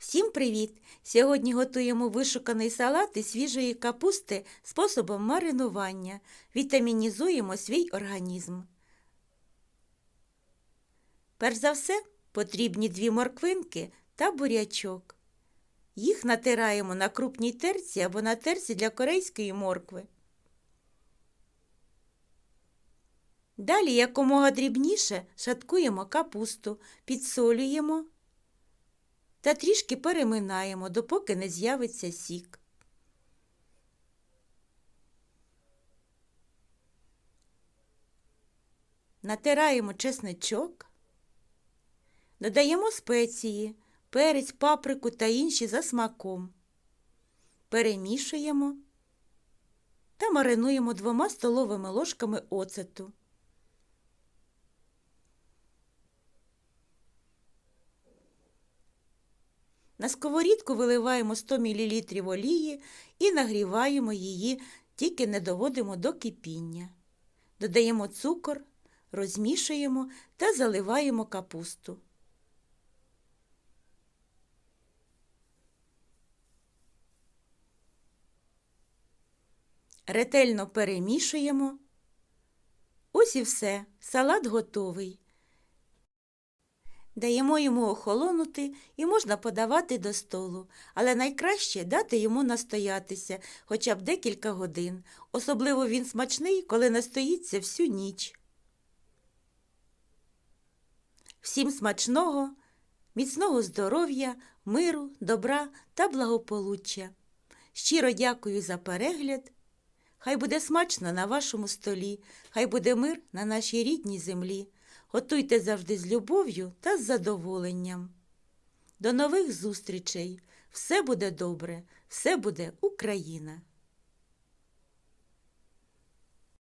Всім привіт! Сьогодні готуємо вишуканий салат із свіжої капусти способом маринування. Вітамінізуємо свій організм. Перш за все потрібні дві морквинки та бурячок. Їх натираємо на крупній терці або на терці для корейської моркви. Далі якомога дрібніше шаткуємо капусту, підсолюємо та трішки переминаємо, допоки не з'явиться сік. Натираємо чесничок, додаємо спеції, перець, паприку та інші за смаком. Перемішуємо та маринуємо двома столовими ложками оцету. На сковорідку виливаємо 100 мл олії і нагріваємо її, тільки не доводимо до кипіння. Додаємо цукор, розмішуємо та заливаємо капусту. Ретельно перемішуємо. Ось і все, салат готовий. Даємо йому охолонути і можна подавати до столу, але найкраще дати йому настоятися хоча б декілька годин. Особливо він смачний, коли настоїться всю ніч. Всім смачного, міцного здоров'я, миру, добра та благополуччя. Щиро дякую за перегляд. Хай буде смачно на вашому столі, хай буде мир на нашій рідній землі. Готуйте завжди з любов'ю та з задоволенням. До нових зустрічей! Все буде добре, все буде Україна!